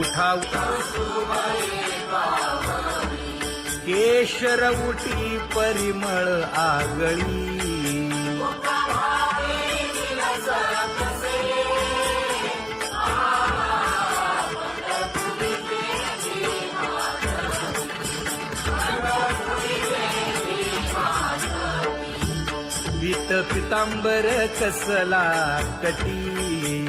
उठा केशर उठी परिमळ आगळी पित पितांबर कसला कटी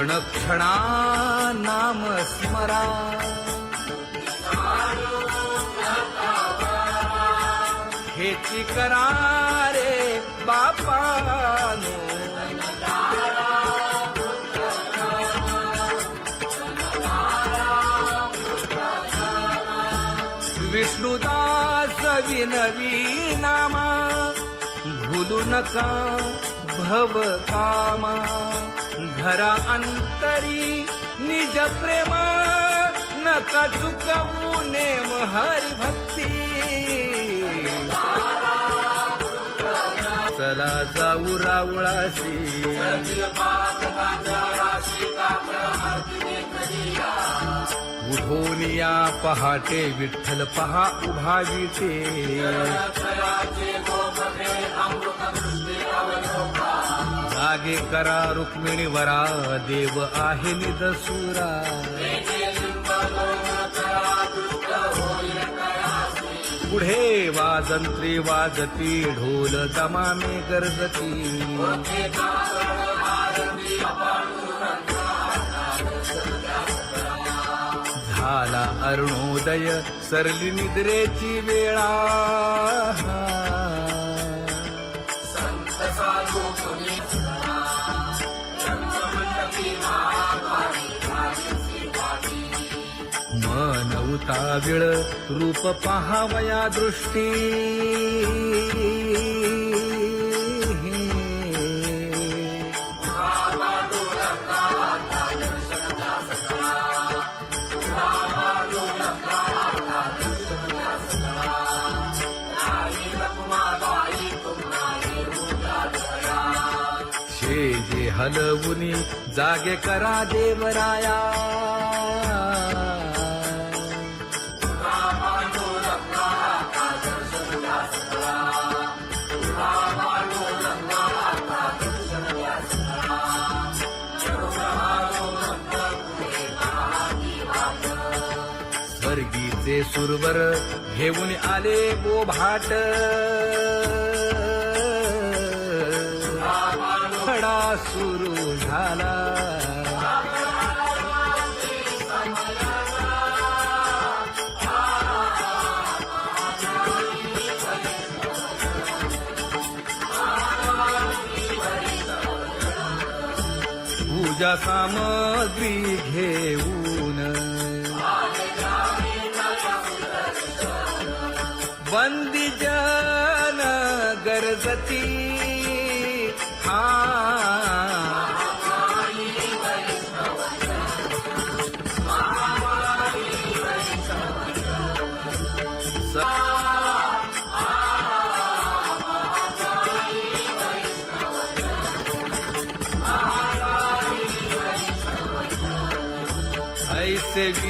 क्षणक्षणा नाम स्मरा। हेची करा रे बापानो। विष्णुदास विनवी नामा भूलू नका भव कामा। घरा अंतरी निज प्रेमा नका चुकवू नेम हरी भक्ती चला जाऊ रावळाशी. उठून पहाटे विठ्ठल पहा उभावी ते जागे करा रुक्मिणी वरा देव आहे निदसुरा पुढे वाजंत्री वाजती ढोल दमाने गरजती. झाला अरुणोदय सरली निद्रेची वेळा. मन विळ रूप पहावया दृष्टी. हलवुनी जागे करा देवराया. स्वर्गीचे सुरवर घेऊन आले गो भाट सुरू झाला. पूजा सामग्री घेऊन बंदी जन गरजती ऐसे विनवी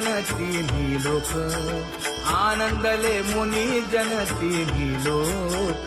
जन तिन्ही लोक. आनंदले मुनी जन तिन्ही लोक.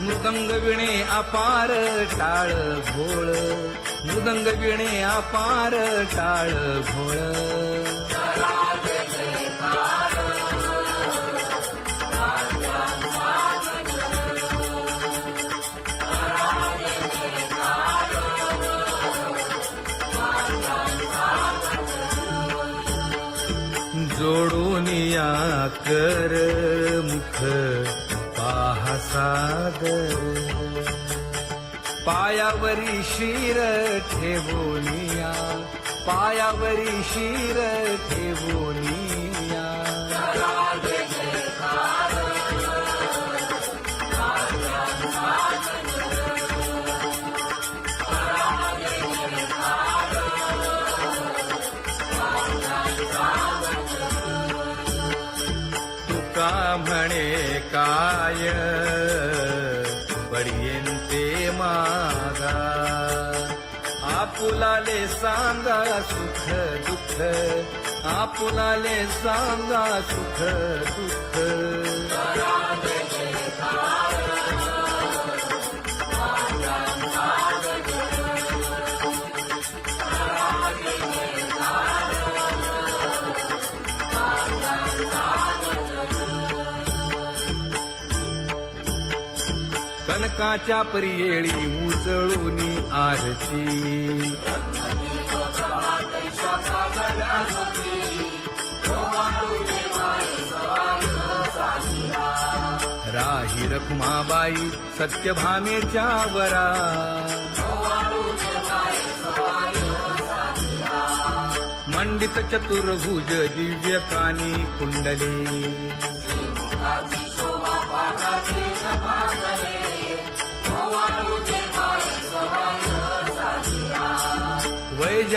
मृदंग विणे अपार टाळ भोळ मृदंग विणे अपार टाळ भोळ मुख पाहा सागर पायावरी शिर ठेवोनिया पायावरी शिर ठेवोनिया काय बडियेंते मागा. आपुलाले सांगा सुख दुःख. आपुलाले सांगा सुख दुःख. कनकाच्या परियेळी उचळून आरती. राही रखुमाबाई सत्यभामेच्या वरा. मंडित चतुर्भुज दिव्य कानी कुंडली.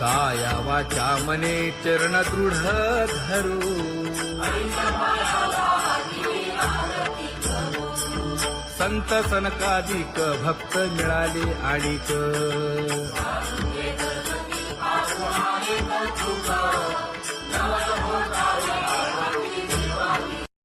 काया वाचा मने चरण दृढ धरू. संत सनकाधिक भक्त मिळाले आणि नवा